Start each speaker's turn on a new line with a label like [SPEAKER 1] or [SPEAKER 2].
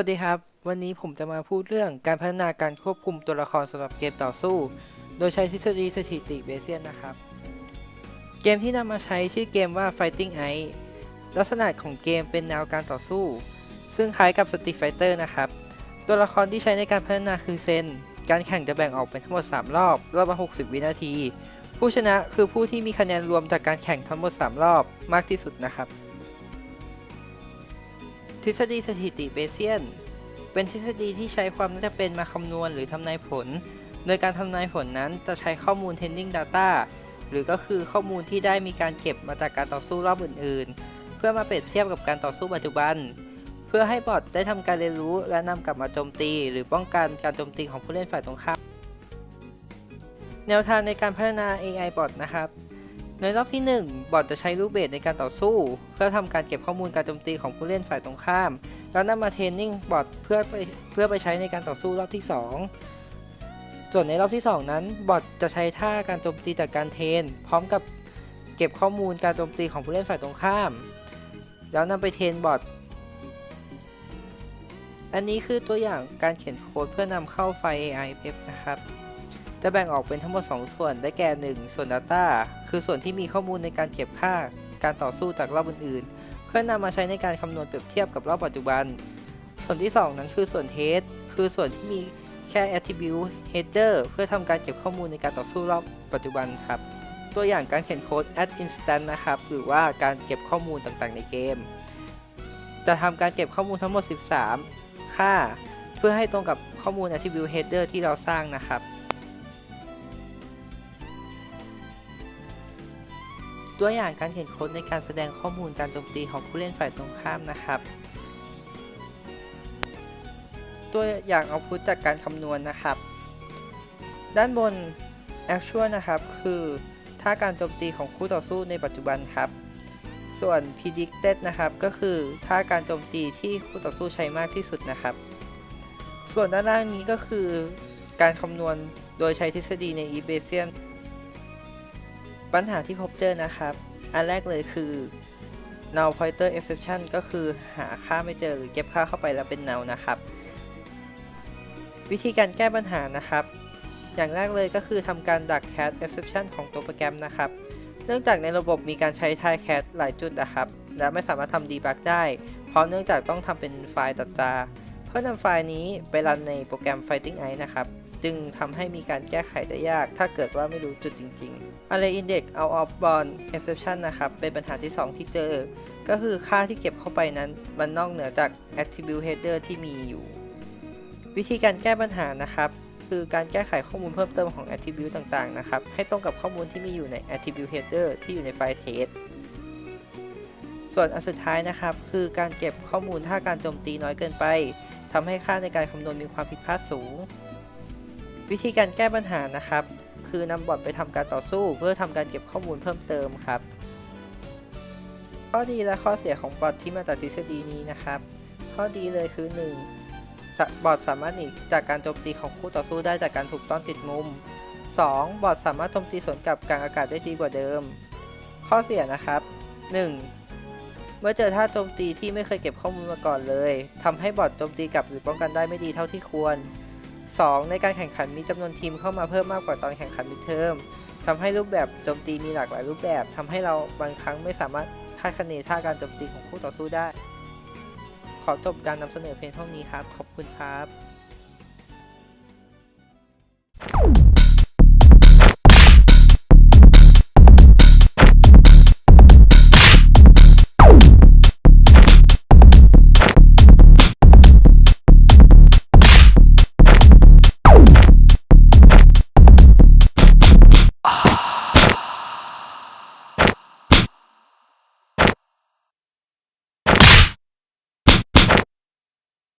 [SPEAKER 1] สวัสดีครับ วันนี้ผมจะมาพูดเรื่องการพัฒนาการควบคุมตัวละครสำหรับเกมต่อสู้ โดยใช้ทฤษฎีสถิติเบเซียนนะครับ เกมที่นำมาใช้ชื่อเกมว่า Fighting Ice ลักษณะของเกมเป็นแนวการต่อสู้ ซึ่งคล้ายกับ Street Fighter นะครับ ตัวละครที่ใช้ในการพัฒนาคือเซน การแข่งจะแบ่งออกเป็นทั้งหมด 3 รอบ รอบละ 60 วินาที ผู้ชนะคือผู้ที่มีคะแนนรวมจากการแข่งทั้งหมด 3 รอบมากที่สุดนะครับ ฤษฎีสถิติเบเซียน เป็นทฤษฎีที่ใช้ความน่าจะเป็นมาคำนวณหรือทำนายผล โดยการทำนายผลนั้นจะใช้ข้อมูล training data หรือก็คือข้อมูลที่ได้มีการเก็บมาจากการต่อสู้รอบอื่น ๆ เพื่อมาเปรียบเทียบกับการต่อสู้ปัจจุบัน เพื่อให้บอทได้ทำการเรียนรู้และนำกลับมาโจมตี หรือป้องกันการโจมตีของผู้เล่นฝ่ายตรงข้าม แนวทางในการพัฒนา AI บอทนะครับ ในรอบที่ 1 บอทจะใช้รูปเบสในการต่อสู้ เพื่อทำการเก็บข้อมูลการโจมตีของผู้เล่นฝ่ายตรงข้าม แล้วนำมาเทรนนิ่งบอทเพื่อไปเพื่อไปใช้ในการต่อสู้รอบที่ 2 ส่วนในรอบที่ 2 นั้น บอทจะใช้ท่าการโจมตีจากการเทรนพร้อมกับเก็บข้อมูลการโจมตีของผู้เล่นฝ่ายตรงข้าม แล้วนำไปเทรนบอทอันนี้คือตัวอย่างการเขียนโค้ดเพื่อนำเข้าไฟล์ AI เ e นะครับ จะแบ่งออกเป็นทั้งหมด 2 ส่วน ได้แก่ 1 ส่วน Data คือส่วนที่มีข้อมูลในการเก็บค่า การต่อสู้จากรอบอื่นๆ เพื่อนำมาใช้ในการคำนวณเปรียบเทียบกับรอบปัจจุบัน ส่วนที่ 2 นั้นคือส่วน Test คือส่วนที่มีแค่ Attribute Header เพื่อทำการเก็บข้อมูลในการต่อสู้รอบปัจจุบันครับ ตัวอย่างการเขียนโค้ด at instant นะครับ หรือว่าการเก็บข้อมูลต่างๆ ในเกม จะทำการเก็บข้อมูลทั้งหมด 13 ค่า เพื่อให้ตรงกับข้อมูล Attribute Header ที่เราสร้างนะครับ ตัวอย่างการเขียนโค้ดในการแสดงข้อมูลการโจมตีของผู้เล่นฝ่ายตรงข้ามนะครับ ตัวอย่างเอาพุทจากการคำนวณนะครับ ด้านบน actual นะครับคือท่าการโจมตีของคู่ต่อสู้ในปัจจุบันครับ ส่วน predicted นะครับก็คือท่าการโจมตีที่คู่ต่อสู้ใช้มากที่สุดนะครับ ส่วนด้านล่างนี้ก็คือการคำนวณโดยใช้ทฤษฎีใน e b a s i a n ปัญหาที่พบเจอนะครับ อันแรกเลยคือ null pointer exception ก็คือหาค่าไม่เจอหรือเก็บค่าเข้าไปแล้วเป็น null นะครับ วิธีการแก้ปัญหานะครับ อย่างแรกเลยก็คือทำการดัก cat exception ของตัวโปรแกรมนะครับ เนื่องจากในระบบมีการใช้ tie cat หลายจุดนะครับ และไม่สามารถทำ debug ได้ เพราะเนื่องจากต้องทำเป็นไฟล์ตัดจาเพื่อนำไฟล์นี้ไปรันในโปรแกรม Fighting Eye นะครับ จึงทำให้มีการแก้ไขได้ยาก ถ้าเกิดว่าไม่รู้จุดจริงๆ Array Index out of bound exception นะครับ เป็นปัญหาที่ 2 ที่เจอ ก็คือค่าที่เก็บเข้าไปนั้น มันนอกเหนือจาก attribute header ที่มีอยู่ วิธีการแก้ปัญหานะครับ คือการแก้ไขข้อมูลเพิ่มเติมของ attribute ต่างๆ นะครับ ให้ตรงกับข้อมูลที่มีอยู่ใน attribute header ที่อยู่ในไฟล์ test ส่วนอันสุดท้ายนะครับ คือการเก็บข้อมูลถ้าการโจมตีน้อยเกินไปทำให้ค่าในการคำนวณมีความผิดพลาดสูง วิธีการแก้ปัญหานะครับ คือนำบอทไปทำการต่อสู้ เพื่อทำการเก็บข้อมูลเพิ่มเติมครับ ข้อดีและข้อเสียของบอทที่มาจากทฤษฎีนี้นะครับ ข้อดีเลยคือ 1. บอทสามารถหนีจากการโจมตีของคู่ต่อสู้ได้จากการถูกต้อนติดมุม 2. บอทสามารถโจมตีสวนกลับกลางอากาศได้ดีกว่าเดิม ข้อเสียนะครับ 1. เมื่อเจอท่าโจมตีที่ไม่เคยเก็บข้อมูลมาก่อนเลยทำให้บอทโจมตีกลับหรือป้องกันได้ไม่ดีเท่าที่ควร 2. ในการแข่งขันมีจำนวนทีมเข้ามาเพิ่มมากกว่าตอนแข่งขันมิดเทอมทำให้รูปแบบโจมตีมีหลากหลายรูปแบบทำให้เราบางครั้งไม่สามารถคาดคะเนท่าการโจมตีของคู่ต่อสู้ได้ ขอจบการนำเสนอเพียงเท่านี้ครับ ขอบคุณครับ